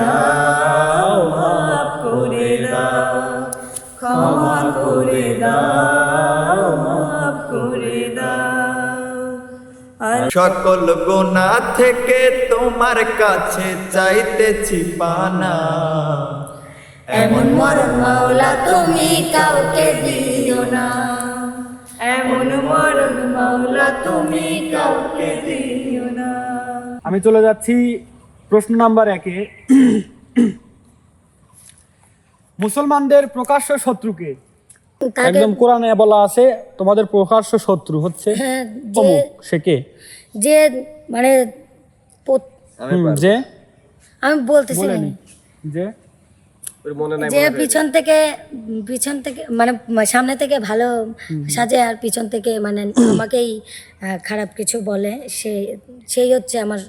দাও মাফ করে দাও ক্ষমা করে দাও মাফ করে দাও। আর সকল গোনা থেকে তোমার কাছে চাইতেছি পানা। এমন মরণ মাওলা তুমি কাউকে দিও না। এমন মরণ মাওলা তুমি কাউকে দিও না। আমি চলে যাচ্ছি প্রশ্ন নাম্বার একে। মুসলমানদের প্রকাশ্য শত্রুকে। একদম কোরআনে বলা আছে তোমাদের প্রকাশ্য শত্রু হচ্ছে হ্যাঁ, যে অমুক সে কে? যে মানে যে? আমি বলতেছি যে? যে পিছন থেকে পিছন থেকে মানে সামনে থেকে ভালো সাজে আর পিছন থেকে মানে আমাকেই খারাপ কিছু বলে। সে সেই হচ্ছে আমার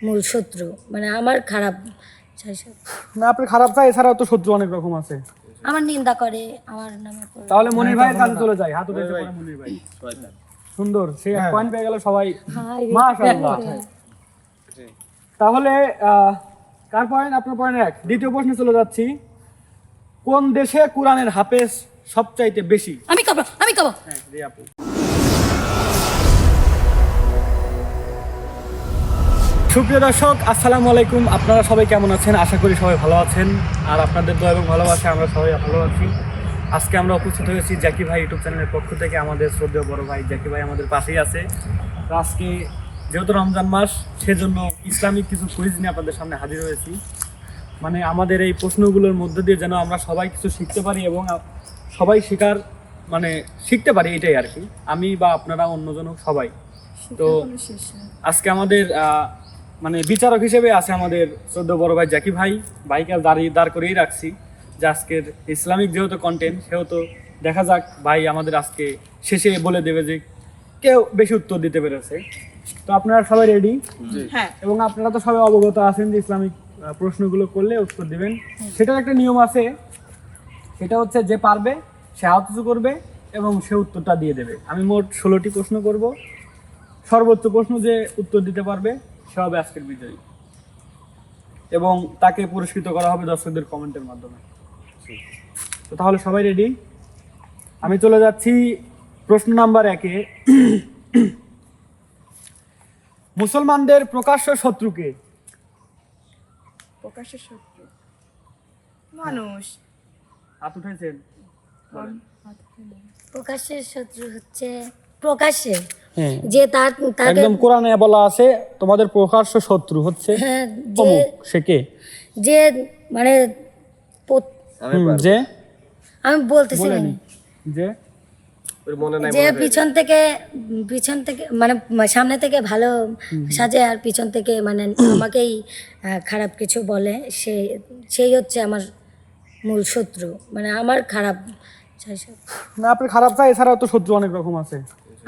মূল শত্রু মানে আমার খারাপ না আপনার খারাপ চাই এছাড়াও তো শত্রু অনেক রকম আছে। আমার নিন্দা করে আমার নামে তাহলে মনির ভাইয়ের কাছে চলে যাই হাত উঠে পড়ে মনির ভাই। সুন্দর সে এক পয়েন্ট পেয়ে গেল সবাই। হায় মাশাআল্লাহ। তাহলে আহ, কার পয়েন্ট? আপনার পয়েন্ট এক। দ্বিতীয় প্রশ্নে চলে যাচ্ছি। কোন দেশে কোরআনের হাফেজ সবচাইতে বেশি? আমি কব আমি কব হ্যাঁ জি সুপ্রিয় দর্শক আসসালামু আলাইকুম। আপনারা সবাই কেমন আছেন? আশা করি সবাই ভালো আছেন। আর আপনাদের দোয়া এবং ভালোবাসা আমরা সবাই ভালো আছি। আজকে আমরা উপস্থিত হয়েছি জ্যাকি ভাই ইউটিউব চ্যানেলের পক্ষ থেকে আমাদের শ্রদ্ধেয় বড় ভাই জ্যাকি ভাই আমাদের পাশেই আছে। তো আজকে যেহেতু রমজান মাস সেজন্য ইসলামিক কিছু কুইজ নিয়ে আপনাদের সামনে হাজির হয়েছি। মানে আমাদের এই প্রশ্নগুলোর মধ্যে দিয়ে যেন আমরা সবাই কিছু শিখতে পারি এবং সবাই শেখার মানে শিখতে পারি এটাই আর কি। আমি বা আপনারা অন্যজন হোক সবাই। তো আজকে আমাদের মানে বিচারক হিসেবে আছে আমাদের চোদ্দ বড় ভাই জাকি ভাই। ভাইকে আর দাঁড়িয়ে দাঁড় করেই রাখছি যে আজকের ইসলামিক যেহেতু কন্টেন্ট সেহেতু দেখা যাক ভাই আমাদের আজকে শেষে বলে দেবে যে কেউ বেশি উত্তর দিতে পেরেছে। তো আপনারা সবাই রেডি হ্যাঁ। এবং আপনারা তো সবাই অবগত আছেন যে ইসলামিক প্রশ্নগুলো করলে উত্তর দিবেন। সেটার একটা নিয়ম আছে। সেটা হচ্ছে যে পারবে সে হাত করবে এবং সে উত্তরটা দিয়ে দেবে। আমি মোট ষোলোটি প্রশ্ন করব। সর্বোচ্চ প্রশ্ন যে উত্তর দিতে পারবে সে হবে আজকের বিজয়ী। এবং তাকে পুরস্কৃত করা হবে দর্শকদের কমেন্টের মাধ্যমে। তো তাহলে সবাই রেডি আমি চলে যাচ্ছি প্রশ্ন নাম্বার একে। মুসলমানদের প্রকাশ্য শত্রুকে। প্রকাশের শত্রু? মানুষ। হাত উঠেছেন প্রকাশের শত্রু হচ্ছে প্রকাশ্যে হ্যাঁ। যে তার তাকে একদম কোরআনে বলা আছে তোমাদের প্রকাশ্য শত্রু হচ্ছে হ্যাঁ, অমুক সে কে? যে মানে যে? আমি বলতেছি না। যে? যে পিছন থেকে পিছন থেকে মানে সামনে থেকে ভালো সাজে আর পিছন থেকে মানে আমাকেই খারাপ কিছু বলে। সে সেই হচ্ছে আমার মূল শত্রু। মানে আমার খারাপ না আপনার খারাপ চাই এছাড়াও তো শত্রু অনেক রকম আছে।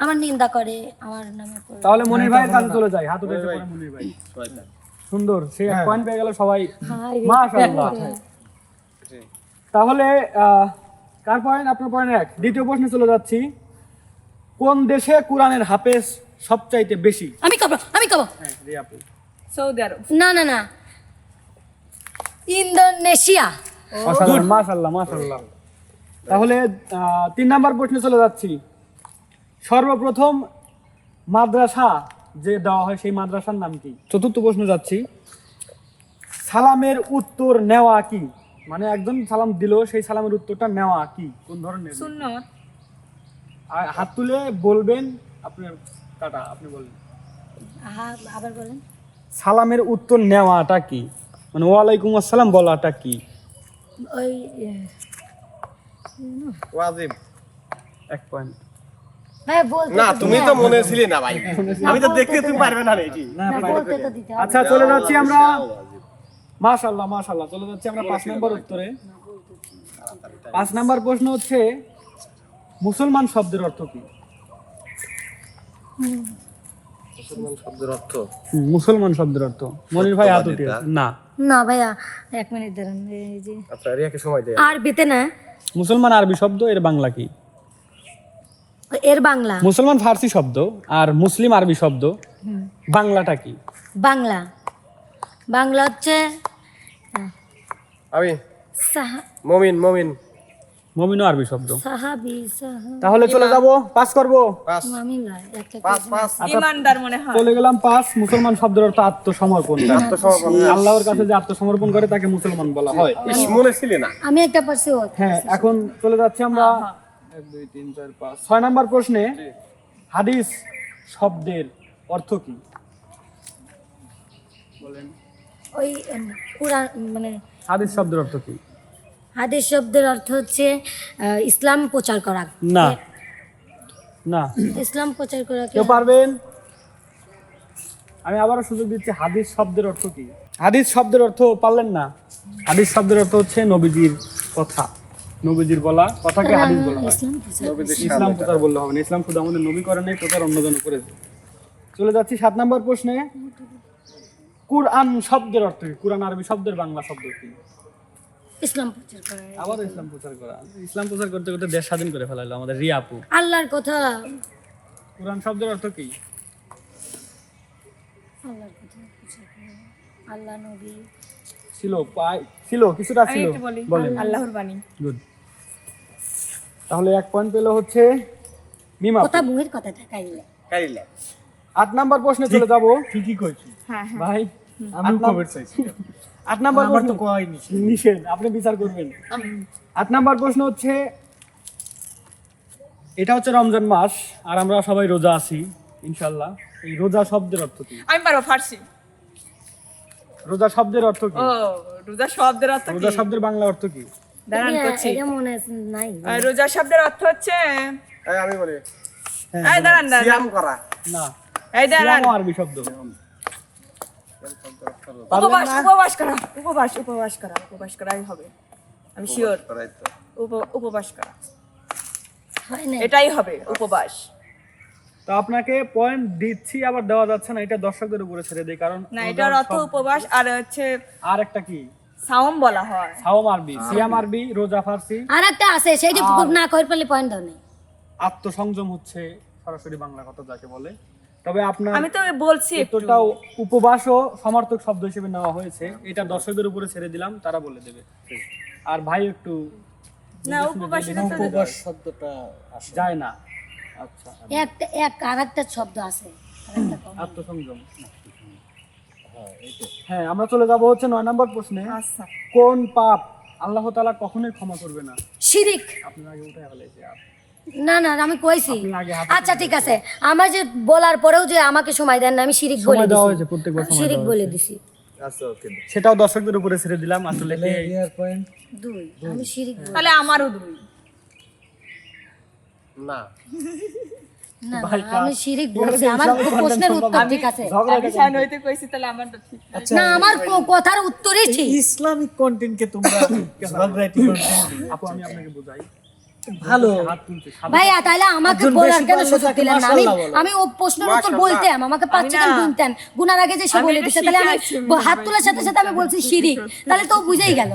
আমার নিন্দা করে আমার নামে তাহলে মনির ভাইয়ের কাছে চলে যাই হাত উঠে পড়ে মনির ভাই। সুন্দর সে এক পয়েন্ট পেয়ে গেল সবাই। মাশাআল্লাহ। তাহলে কার পয়েন্ট আপনার পয়েন্ট এক। দ্বিতীয় প্রশ্নে চলে যাচ্ছি। কোন দেশে কোরআনের হাফেজ সবচাইতে বেশি? আমি কব আমি কব হ্যাঁ সৌদি আরব। না না না। ইন্দোনেশিয়া। মাশাআল্লাহ মাশাআল্লাহ মাশাআল্লাহ। তাহলে তিন নাম্বার প্রশ্নে চলে যাচ্ছি। সর্বপ্রথম মাদ্রাসা যে দেওয়া হয় সেই মাদ্রাসার নাম কি? চতুর্থ প্রশ্ন যাচ্ছি। সালামের উত্তর নেওয়া কি? মানে একজন সালাম দিল সেই সালামের উত্তরটা নেওয়া কি? কোন ধরনের? সুন্নত। আর হাত তুলে বলবেন আপনার কাটা আপনি বলবেন আবার বলেন। সালামের উত্তর নেওয়াটা কি? মানে ওয়ালাইকুম আসসালাম বলাটা কি? ওই এ, এক পয়েন্ট না তুমি তো মনে ছিলে না ভাই। আমি তো দেখতে তুমি পারবে না নাকি না, বলতে তো দিতে হবে। আচ্ছা চলে যাচ্ছি আমরা। মাশাল্লাহ মাশাল্লাহ চলে যাচ্ছি আমরা পাঁচ নম্বর উত্তরে। পাঁচ নম্বর প্রশ্ন হচ্ছে মুসলমান শব্দের অর্থ কি? শব্দের অর্থ? হুম, মুসলমান শব্দের অর্থ। মনির ভাই হাত উঠিয়ে। না। না ভাইয়া এক মিনিট দাঁড়ান এই যে। আচ্ছা রিয়াকে সময় দে। আরবিতে না? মুসলমান আরবি শব্দ এর বাংলা কি? এর বাংলা। মুসলমান ফার্সি শব্দ আর মুসলিম আরবি শব্দ। বাংলাটা কি? বাংলা। বাংলা হচ্ছে আমি। মমিন মমিন। মমিনও আরবি শব্দ। সাহাবি তাহলে চলে যাব পাস করব? পাস। একটা পাস পাস। ইমানদার মনে হয়। চলে গেলাম পাস মুসলমান শব্দের অর্থ আত্মসমর্পণ। আত্মসমর্পণ আল্লাহর কাছে যে আত্মসমর্পণ করে তাকে মুসলমান বলা হয়। মনে ছিলে না। আমি একটা পারছি হ্যাঁ এখন চলে যাচ্ছি আমরা এক দুই তিন চার পাঁচ ছয় নাম্বার প্রশ্নে হাদিস শব্দের অর্থ কি? বলেন। ওই কোরআন মানে হাদিস শব্দের অর্থ কি? হাদিস শব্দের অর্থ হচ্ছে ইসলাম প্রচার করা। না। না। ইসলাম প্রচার করা কেউ পারবেন? আমি আবারও সুযোগ দিচ্ছি হাদিস শব্দের অর্থ কি? হাদিস শব্দের অর্থ পারলেন না। হাদিস শব্দের অর্থ হচ্ছে নবীজির কথা। নবীজির বলা কথাকে হাদিস বলা হয়। ইসলাম প্রচার বললে হবে না। ইসলাম শুধু আমাদের নবী করে নেই প্রচার অন্যজন করেছে চলে যাচ্ছি সাত নম্বর প্রশ্নে। কুরআন শব্দের অর্থ কি? কুরআন আরবি শব্দের বাংলা শব্দ কি? ইসলাম প্রচার করা। আবার ইসলাম প্রচার করা। ইসলাম প্রচার করতে করতে দেশ স্বাধীন করে ফেলাইলো আমাদের রিয়া আপু আল্লাহর কথা। কুরআন শব্দের অর্থ কি? আল্লাহর কথা আল্লাহ নবী। ছিল পাই ছিল কিছুটা ছিল। বলেন। আল্লাহর বাণী। গুড তাহলে এক পয়েন্ট পেল হচ্ছে মিমা কথা মুহের কথা দেখাইলে কাইলা। আট নাম্বার প্রশ্নে চলে যাব। ঠিকই কইছি। হ্যাঁ হ্যাঁ। ভাই আমি কমেন্ট চাইছি। আট নাম্বার প্রশ্ন তো কয়নি নিষেধ আপনি বিচার করবেন। আট নাম্বার প্রশ্ন হচ্ছে এটা হচ্ছে রমজান মাস আর আমরা সবাই রোজা আছি ইনশাল্লাহ। এই রোজা শব্দের অর্থ কি? আমি পারব ফার্সি। রোজা শব্দের অর্থ কি? ও রোজা শব্দের অর্থ কি? রোজা শব্দের বাংলা অর্থ কি? দাঁড়ান করছি। নাই রোজা শব্দের অর্থ হচ্ছে? আমি বলি। এই দাঁড়ান দাঁড়ান। করা। না। এই দাঁড়ান। আরবি শব্দ। উপবাস উপবাস করা উপবাস উপবাস করা উপবাস করাই হবে। আমি শিওর উপবাস করা। এটাই হবে উপবাস। তো আপনাকে পয়েন্ট দিচ্ছি আবার দেওয়া যাচ্ছে না। এটা দর্শকদের উপরে ছেড়ে দিই কারণ না এটার অর্থ উপবাস আর হচ্ছে আর একটা কি? সাওম বলা হয়। সাওম আরবি সিয়াম আরবি রোজা ফার্সি। আর একটা আছে সেইটা না কই পারলে পয়েন্ট দাও নেই। আত্মসংযম হচ্ছে সরাসরি বাংলা কথা যাকে বলে। তবে আপনার আমি তো বলছি একটু। উত্তরটাও উপবাসও সমার্থক শব্দ হিসেবে নেওয়া হয়েছে। এটা দর্শকদের উপরে ছেড়ে দিলাম তারা বলে দেবে। আর ভাই একটু না উপবাস এটা তো যায় না। আচ্ছা। একটা এক আর একটা শব্দ আছে। আত্মসংযম। হ্যাঁ আমরা চলে যাব হচ্ছে নয় নম্বর প্রশ্নে। আচ্ছা। কোন পাপ আল্লাহ তাআলা কখনোই ক্ষমা করবে না? শিরিক। আপনার আগে উঠে ফেলেছে না না আমি কইছি। আপনি আচ্ছা ঠিক আছে। আমার যে বলার পরেও যে আমাকে সময় দেন না আমি শিরিক বলে সময় দেওয়া দিছি। হয়েছে প্রত্যেকবার সময় শিরিক বলে। দিছি। আচ্ছা ওকে। সেটাও দর্শকদের উপরে ছেড়ে দিলাম আসলে কি- দুই। আমি শিরিক তাহলে আমারও দুই। না। ইসলামিক কন্টেন্টকে তোমরা আপু আমি আপনাকে বোঝাই। ভালো। হাত ভাইয়া তাহলে আমাকে বলার কেন সুযোগ দিলেন না? আমি আমি ও প্রশ্নের উত্তর বলতাম আমাকে পাঁচ সেকেন্ড গুনার আগে যে সে বলে দিছে তাহলে আমি হাত তোলার সাথে সাথে আমি বলছি শিরিক। তাহলে তো বুঝেই গেল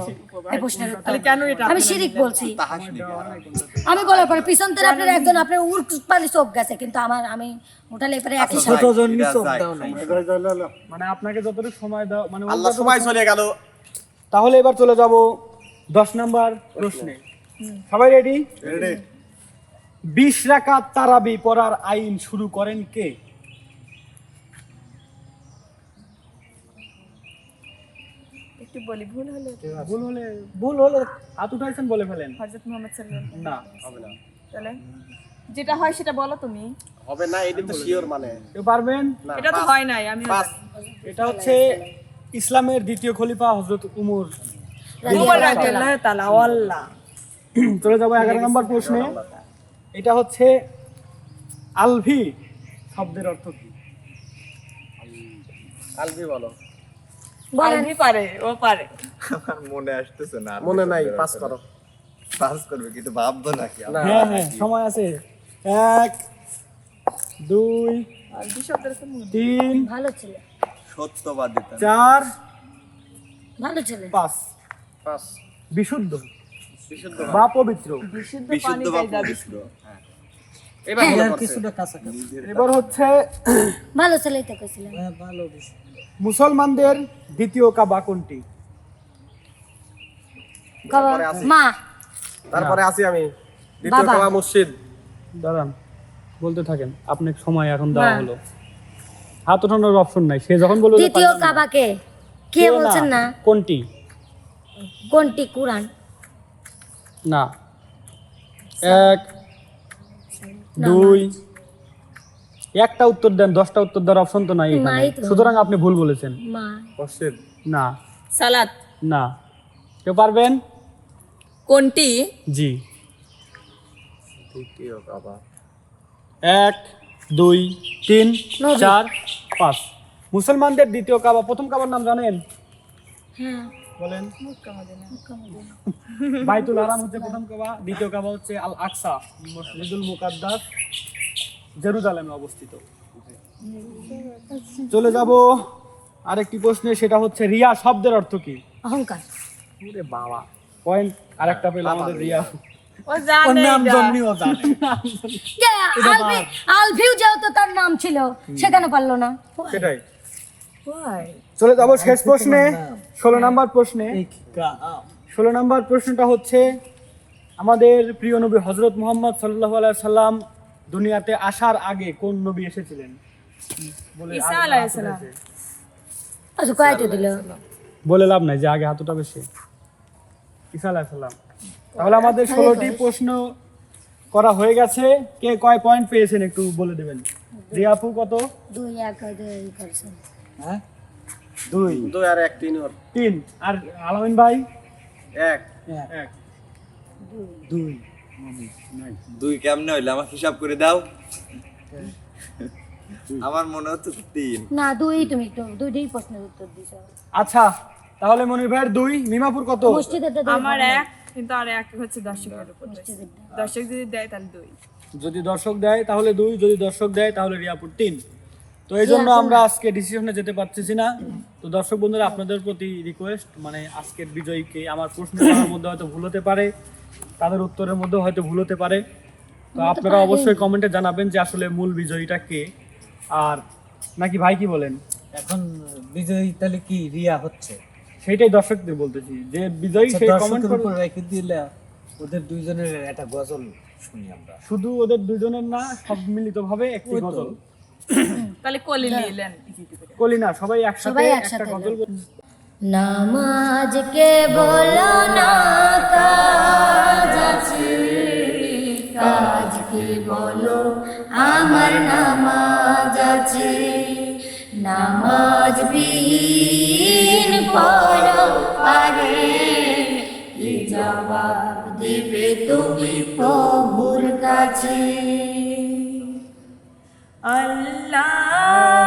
এই প্রশ্নের উত্তর। কেন এটা আমি শিরিক বলছি। আমি বলার পরে পিছন থেকে আপনার একজন আপনার উল্ট পালি চোখ গেছে কিন্তু আমার আমি ওটালে এবারে একই সাথে। দাও না মানে আপনাকে যতটুকু সময় দাও মানে আল্লাহ সময় চলে গেল। তাহলে এবার চলে যাব দশ নাম্বার প্রশ্নে। সবাই রেডি বিশ রাকাত তারাবি পড়ার আইন শুরু করেন কে? একটু বলি ভুল হলে ভুল হলে ভুল হলো হাত উঠাইছেন বলে ফেলেন। হযরত মুহাম্মদ সাল্লাল্লাহু না হবে না। তাহলে? যেটা হয় সেটা বলো তুমি। হবে না এটা তো শিওর মানে। কেউ পারবেন? এটা তো হয় নাই আমি এটা হচ্ছে ইসলামের দ্বিতীয় খলিফা হজরত উমর। রাদিয়াল্লাহু তাআলা চলে যাব এগারো নম্বর প্রশ্নে। এটা হচ্ছে আলভি শব্দের অর্থ কি? কালবি বলো। আলবি পারে ও পারে। আমার মনে আসতেছে না মনে নাই পাস করো। পাস করবে কিন্তু ভাববো নাকি হ্যাঁ হ্যাঁ সময় আছে। এক দুই আলবি শব্দের তিন ভালো ছিল। সত্যবাদিতা। চার ভালো ছিল। পাঁচ। বিশুদ্ধ। বা পবিত্র। বিশুদ্ধ পানি পবিত্র হ্যাঁ। এবার আর পড়ছে। কিছুটা কাছাকাছি এবার হচ্ছে ভালো ছেলেই তো কইছিলাম। হ্যাঁ ভালো মুসলমানদের দ্বিতীয় কাবা কোনটি? তারপরে আসি। মা। তারপরে আসি আমি। দ্বিতীয় কাবা মসজিদ। দাঁড়ান বলতে থাকেন আপনাকে সময় এখন দেওয়া। হলো। হাত ওঠানোর অপশন নাই। সে যখন বলবে দ্বিতীয় কাবাকে কে বলছেন না? কোনটি? কোনটি? কোরআন। না। এক দুই। একটা উত্তর দেন দশটা উত্তর দেওয়ার অপশন তো নাই এখানে। সুতরাং আপনি ভুল বলেছেন। না। সালাত না। কেউ পারবেন? কোনটি? জি। এক দুই তিন চার পাঁচ। মুসলমানদের দ্বিতীয় কাবা প্রথম কাবার নাম জানেন? হ্যাঁ। বলেন। বাইতুল হারাম হচ্ছে প্রথম কাবা দ্বিতীয় কাবা হচ্ছে আল আকসা মসজিদুল মুকাদ্দাস জেরুজালেমে অবস্থিত। চলে যাব আরেকটি প্রশ্নে সেটা হচ্ছে রিয়া শব্দের অর্থ কি? অহংকার। ওরে বাবা পয়েন্ট আরেকটা পেল আমাদের রিয়া। ও জানে নাম এটা। জন্মিও জানে তার নাম ছিল সেখানে পারল না। সেটাই? চলে যাব শেষ প্রশ্নে। ষোলো নাম্বার প্রশ্নে। ষোলো নাম্বার প্রশ্নটা হচ্ছে আমাদের প্রিয় নবী হজরত মোহাম্মদ সাল্লাহ সাল্লাম দুনিয়াতে আসার আগে কোন নবী এসেছিলেন? বলে। আচ্ছা কয়টা দিল? বলে লাভ নাই যে আগে হাতটা বেশি। ঈসা আলাইহিস সালাম। তাহলে আমাদের ষোলোটি প্রশ্ন করা হয়ে গেছে। কে কয় পয়েন্ট পেয়েছেন একটু বলে দেবেন? রিয়াপু কত? দুই এক হ্যাঁ? দুই দুই আর এক তিন ওর। তিন। আর আলামিন ভাই? এক। এক, দুই। দুই কেমনে হইলে? আমার হিসাব করে দাও। আমার মনে হচ্ছে তিন। না দুই তুমি একটু দুইটাই প্রশ্নের উত্তর দিছো আচ্ছা তাহলে মনির ভাইয়ের দুই মিমাপুর কত? আমার এক কিন্তু আর এক হচ্ছে দর্শকের উপর দর্শক যদি দেয় তাহলে দুই। যদি দর্শক দেয় তাহলে দুই যদি দর্শক দেয় তাহলে রিয়াপুর তিন। তো এই জন্য আমরা আজকে ডিসিশনে যেতে পারতেছি না। তো দর্শক বন্ধুরা আপনাদের প্রতি রিকোয়েস্ট মানে আজকের বিজয়ীকে আমার প্রশ্ন করার মধ্যে হয়তো ভুল হতে পারে তাদের উত্তরের মধ্যে হয়তো ভুল হতে পারে। তো আপনারা অবশ্যই কমেন্টে জানাবেন যে আসলে মূল বিজয়ীটা কে। আর নাকি ভাই কি বলেন? এখন বিজয়ী তাহলে কি রিয়া হচ্ছে? সেইটাই দর্শকদের বলতেছি। যে বিজয়ী আচ্ছা, সেই কমেন্ট উপর রেখে দিলে ওদের দুইজনের একটা গজল শুনি আমরা। শুধু ওদের দুজনের না সব মিলিত ভাবে একটি গজল। তাহলে কলি নিলেন কলি না সবাই একসাথে একটা একসাথে গজল বল- নামাজকে বলো না কাজ আছে কাজকে বলো আমার নামাজ আছে। নামাজ বিহীন পড়ো পারে কি জবাব দিবে তুমি প্রভুর কাছে? আল্লাহ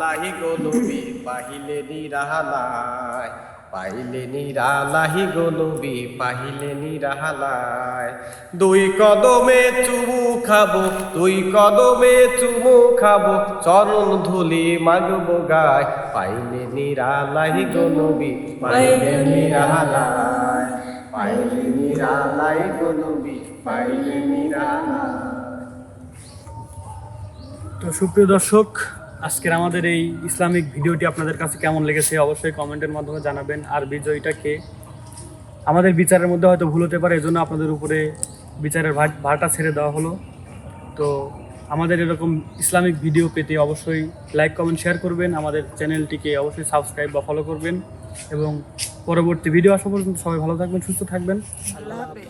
নিরালাহি গোলবি পাহিলে নিরালায়। পাইলে নিরালাহি গোলবি পাহিলে নিরালায়। দুই কদমে চুমু খাব, দুই কদমে চুমু খাব, চরণ ধুলি মাগবো গায়। পাইলে নিরালাহি গোলবি পাইলে নিরালায়। পাইলে নিরালাই গোলবি পাইলে নিরালায়। তো সুপ্রিয় দর্শক আজকের আমাদের এই ইসলামিক ভিডিওটি আপনাদের কাছে কেমন লেগেছে অবশ্যই কমেন্টের মাধ্যমে জানাবেন। আর বিজয়ীটা কে? আমাদের বিচারের মধ্যে হয়তো ভুল হতে পারে, এজন্য আপনাদের উপরে বিচারের ভারটা ছেড়ে দেওয়া হলো। তো আমাদের এরকম ইসলামিক ভিডিও পেতে অবশ্যই লাইক, কমেন্ট, শেয়ার করবেন। আমাদের চ্যানেলটিকে অবশ্যই সাবস্ক্রাইব বা ফলো করবেন। এবং পরবর্তী ভিডিও আসা পর্যন্ত সবাই ভালো থাকবেন, সুস্থ থাকবেন। আল্লাহ